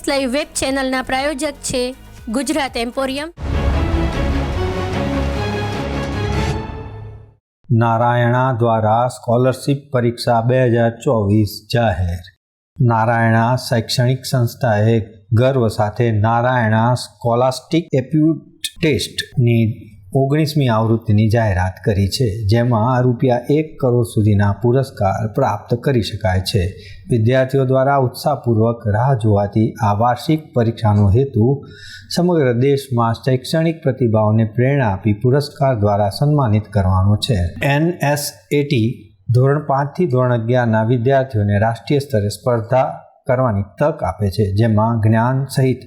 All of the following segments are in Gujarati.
એસ લાઈવ વેબ ચેનલના પ્રાયોજક છે ગુજરાત એમ્પોરિયમ. નારાયણા દ્વારા સ્કોલરશિપ પરીક્ષા બે હજાર ચોવીસ જાહેર. નારાયણા શૈક્ષણિક સંસ્થાએ ગર્વ સાથે નારાયણા સ્કોલાસ્ટિક એપ્યુટ ટેસ્ટની ઓગણીસમી આવૃત્તિની જાહેરાત કરી છે, જેમાં રૂપિયા એક કરોડ સુધીના પુરસ્કાર પ્રાપ્ત કરી શકાય છે. વિદ્યાર્થીઓ દ્વારા ઉત્સાહપૂર્વક રાહ જોવાતી આ વાર્ષિક પરીક્ષાનો હેતુ સમગ્ર દેશમાં શૈક્ષણિક પ્રતિભાઓને પ્રેરણા આપી પુરસ્કાર દ્વારા સન્માનિત કરવાનો છે. એનએસએટી ધોરણ પાંચથી ધોરણ અગિયારના વિદ્યાર્થીઓને રાષ્ટ્રીય સ્તરે સ્પર્ધા કરવાની તક આપે છે, જેમાં જ્ઞાન સહિત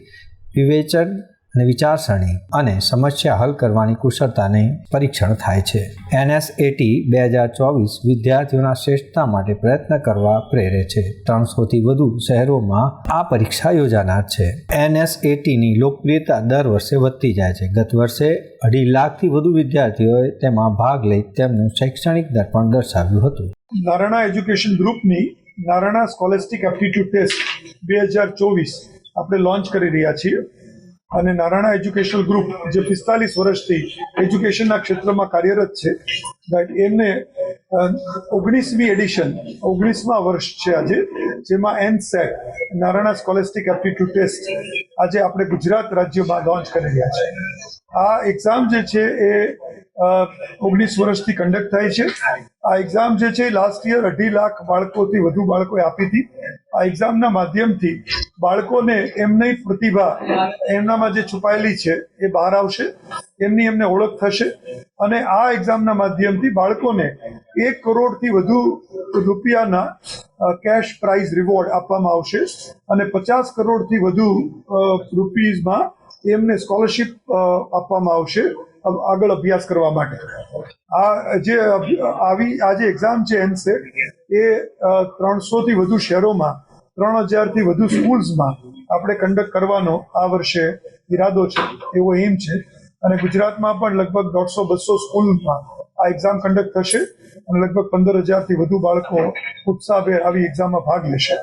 વિવેચન અને વિચારસરણી અને સમસ્યા હલ કરવાની કુશળતાને પરીક્ષણ થાય છે. એનએસએટી બે હજાર ચોવીસ વિદ્યાર્થીઓના શ્રેષ્ઠતા માટે પ્રયત્ન કરવા પ્રેરે છે. ત્રણસોથી વધુ શહેરોમાં આ પરીક્ષા યોજાનાર છે. એનએસએટીની લોકપ્રિયતા દર વર્ષે વધતી જાય છે. ગત વર્ષે અઢી લાખથી વધુ વિદ્યાર્થીઓએ તેમાં ભાગ લઈ તેમનું શૈક્ષણિક દર્પણ દર્શાવ્યું હતું. નારાયણા એજ્યુકેશન ગ્રુપની નારાયણા સ્કોલેસ્ટિક એપ્ટિટ્યુડ ટેસ્ટ બે હજાર ચોવીસ આપણે લોન્ચ કરી રહ્યા છીએ. અને નારાયણા એજ્યુકેશનલ ગ્રુપ જે પિસ્તાલીસ વર્ષથી એજ્યુકેશનના ક્ષેત્રમાં કાર્યરત છે એમને ઓગણીસમી એડિશન, ઓગણીસમા વર્ષ છે આજે, જેમાં એનસેટ, નારાયણા સ્કોલેસ્ટિક એપ્ટિટ્યુડ ટેસ્ટ, આજે આપણે ગુજરાત રાજ્યમાં લોન્ચ કરી રહ્યા છે. આ એક્ઝામ જે છે એ ઓગણીસ વર્ષથી કન્ડક્ટ થાય છે. આ એક્ઝામ જે છે લાસ્ટ યર અઢી લાખ બાળકોથી વધુ બાળકોએ આપી હતી. આ એક્ઝામના માધ્યમથી બાળકોને એમની પ્રતિભા, એમનામાં જે છુપાયેલી છે, એ બહાર આવશે, એમની એમને ઓળખ થશે અને આ એક્ઝામના માધ્યમથી બાળકોને એક કરોડથી વધુ રૂપિયાના કેશ પ્રાઇઝ રિવોર્ડ આપવામાં આવશે અને પચાસ કરોડથી વધુ રૂપીઝમાં એમને સ્કોલરશિપ આપવામાં આવશે આગળ અભ્યાસ કરવા માટે. આ જે આવી, આ જે એક્ઝામ છે એનસેટ એ ત્રણસો થી વધુ શહેરોમાં ત્રણ હજારથી વધુ સ્કૂલ્સમાં આપણે કન્ડક્ટ કરવાનો આ વર્ષે ઈરાદો છે, એવો એમ છે. અને ગુજરાતમાં પણ લગભગ દોઢસો બસો સ્કૂલમાં આ એક્ઝામ કન્ડક્ટ થશે અને લગભગ પંદર હજારથી વધુ બાળકો ઉત્સાહભેર આવી એક્ઝામમાં ભાગ લેશે.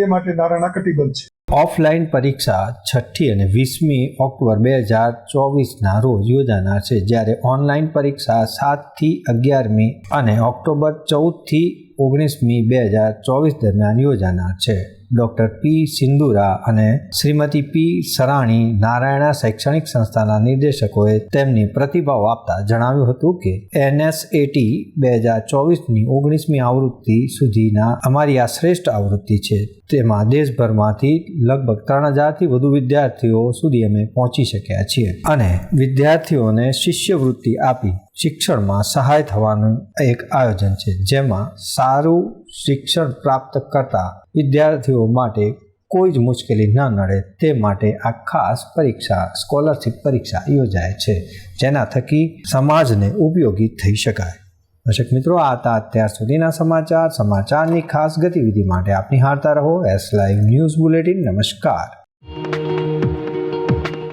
એ માટે નારાયણા કટિબદ્ધ છે. ઓફલાઈન પરીક્ષા છઠ્ઠી અને વીસમી ઓક્ટોબર બે હજાર ચોવીસના રોજ યોજાનાર છે. જ્યારે ઓનલાઈન પરીક્ષા સાતથી અગિયારમી અને ઓક્ટોબર ચૌદથી ઓગણીસમી બે હજાર ચોવીસ દરમિયાન યોજાનાર છે. ડૉક્ટર પી સિંદુરા અને શ્રીમતી પી સરાણી નારાયણા શૈક્ષણિક સંસ્થાના નિર્દેશકોએ તેમની પ્રતિભાવ આપતા જણાવ્યું હતું કે, એનએસએટી બે હજાર ચોવીસની ઓગણીસમી આવૃત્તિ સુધીના અમારી આ શ્રેષ્ઠ આવૃત્તિ છે. તેમાં દેશભરમાંથી લગભગ ત્રણ હજારથી વધુ વિદ્યાર્થીઓ સુધી અમે પહોંચી શક્યા છીએ અને વિદ્યાર્થીઓને શિષ્યવૃત્તિ આપી શિક્ષણમાં સહાય થવાનું એક આયોજન છે, જેમાં સારું શિક્ષણ પ્રાપ્ત કરતા વિદ્યાર્થીઓ માટે કોઈ જ મુશ્કેલી ન નડે, તે માટે આ ખાસ પરીક્ષા, સ્કોલરશિપ પરીક્ષા યોજાય છે, જેના થકી સમાજને ઉપયોગી થઈ શકાય. દર્શક મિત્રો, આ હતા અત્યાર સુધીના સમાચાર. સમાચારની ખાસ ગતિવિધિ માટે આપની હારતા રહો. એસ લાઈવ ન્યૂઝ બુલેટિન નમસ્કાર.